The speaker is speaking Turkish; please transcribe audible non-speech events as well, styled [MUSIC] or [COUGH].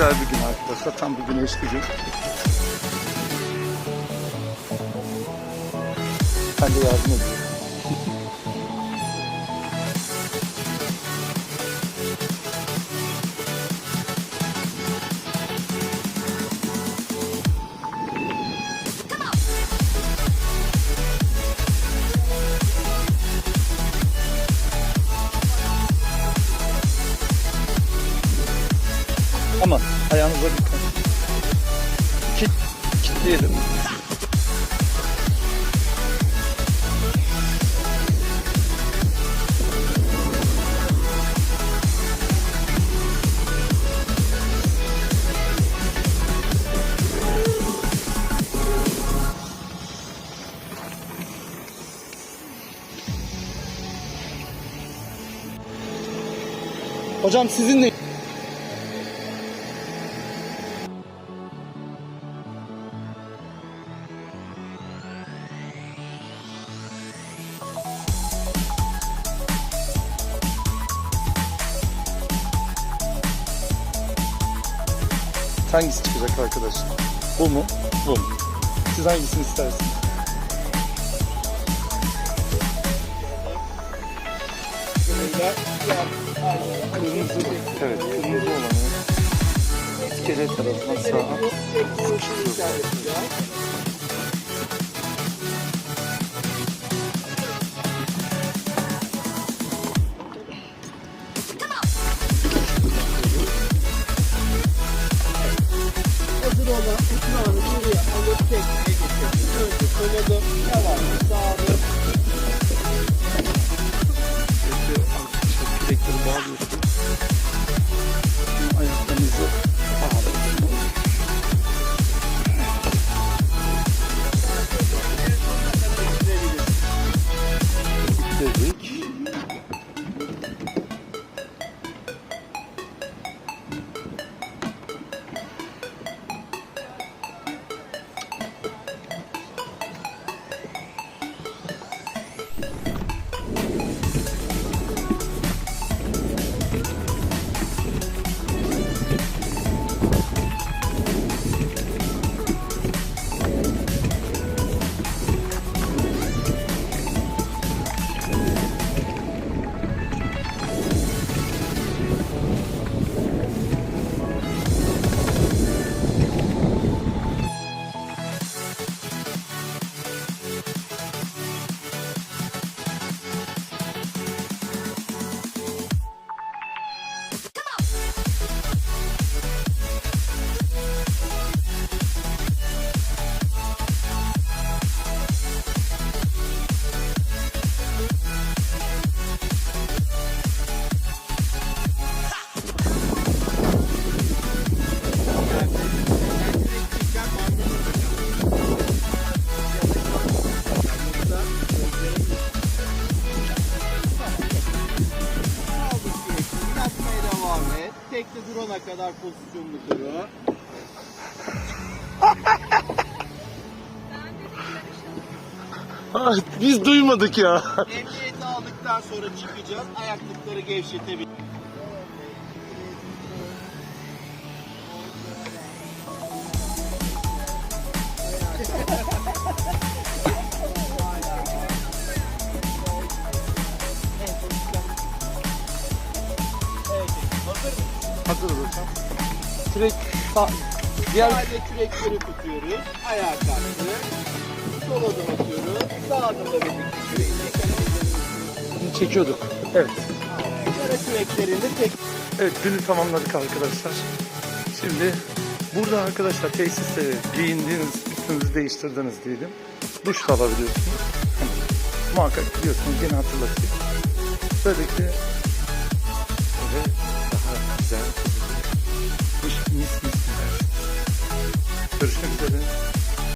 güzel bir gün arkadaşlar. Tam bir güneşli gün. Ben de yardım ediyorum. [LAUGHS] Aman ayağınıza dikkat. Kit, kitleyelim. Hocam sizin Hangisi çıkacak arkadaşlar? Bu mu? Bu mu? Siz hangisini istersiniz? Kırmızı, evet kırmızı olanı iskelet tarafına sağa Music. Tekne durana kadar pozisyonlu kuru. Ay, biz duymadık ya. Emniyeti aldıktan sonra çıkacağız. Ayaklıkları gevşetebiliriz. Hazırız hocam. Kürek sağ, diğer Sadece kürekleri tutuyoruz. Ayağa kalktı. Sol adım atıyoruz. Sağ adımla birlikte çekiyorduk. Evet. Sonra küreklerini tek Evet günü tamamladık arkadaşlar. Şimdi burada arkadaşlar tesiste giyindiğiniz, üstünüzü değiştirdiniz diyelim. Duş da alabiliyorsunuz. Muhakkak biliyorsunuz yine hatırlatayım. Böylelikle